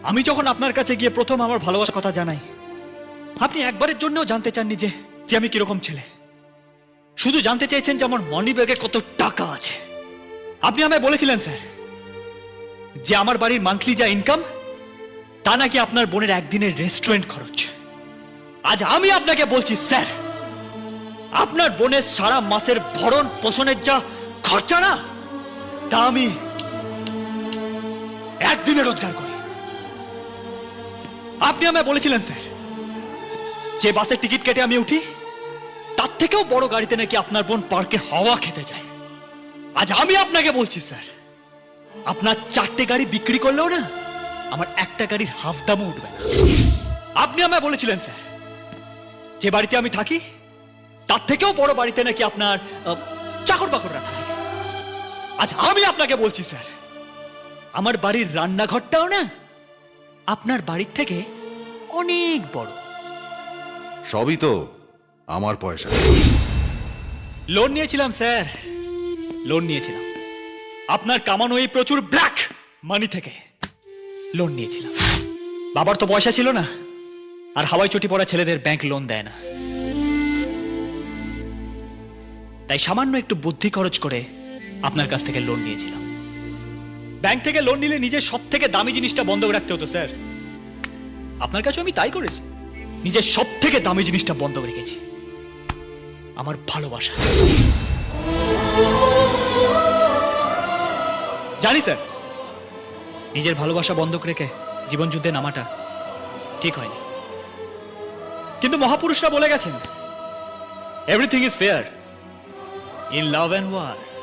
আমি যখন আপনার কাছে গিয়ে প্রথম আমার ভালোবাসার কথা জানাই, আপনি একবারের জন্যও জানতে চাননি যে যে আমি কীরকম ছেলে। শুধু জানতে চেয়েছেন যে আমার মনি ব্যাগে কত টাকা আছে। আপনি আমায় বলেছিলেন, স্যার, যে আমার বাড়ির মান্থলি যা ইনকাম তা নাকি আপনার বোনের একদিনের রেস্টুরেন্ট খরচ। আজ আমি আপনাকে বলছি, স্যার, আপনার বোনের সারা মাসের ভরণ পোষণের যা খরচা না, তা আমি একদিনে রোজগার করি। আপনি আমায় বলেছিলেন, স্যার। যে বাসের টিকিট কেটে আমি উঠি, তার থেকেও বড় গাড়িতে নাকি আপনার বোন পার্কে হাওয়া খেতে যায়। আজ আমি আপনাকে বলছি, স্যার, আপনার চারটে গাড়ি বিক্রি করলেও না, আমার একটা গাড়ির হাফ দামও উঠবে না। আপনি আমায় বলেছিলেন, স্যার, যে বাড়িতে আমি থাকি, তার থেকেও বড় বাড়িতে নাকি আপনার চাকর বাকর রাখা থাকে। আজ আমি আপনাকে বলছি, স্যার, আমার বাড়ির রান্নাঘরটাও না, আপনার বাড়ির থেকে অনেক বড়। সবই তো আমার পয়সা। লোন নিয়েছিলাম স্যার। লোন নিয়েছিলাম। আপনার কামানো এই প্রচুর ব্ল্যাক মানি থেকে লোন নিয়েছিলাম। বাবার তো পয়সা ছিল না আর হাওয়াই চটি পড়া ছেলেদের ব্যাংক লোন দেয় না। তাই সামান্য একটু বুদ্ধি খরচ করে আপনার কাছ থেকে লোন নিয়েছিলাম। ব্যাংক থেকে লোন নিলে নিজের সব থেকে দামি জিনিসটা বন্ধক রাখতে হতো স্যার। আপনার কাছে আমি তাই করেছি। নিজের সব থেকে দামি জিনিসটা বন্ধক রেখেছি। আমার ভালোবাসা। জানি, স্যার। নিজের ভালোবাসা বন্ধক রেখে জীবন যুদ্ধে নামাটা ঠিক হয়নি। কিন্তু মহাপুরুষরা বলে গেছেন everything is fair in love and war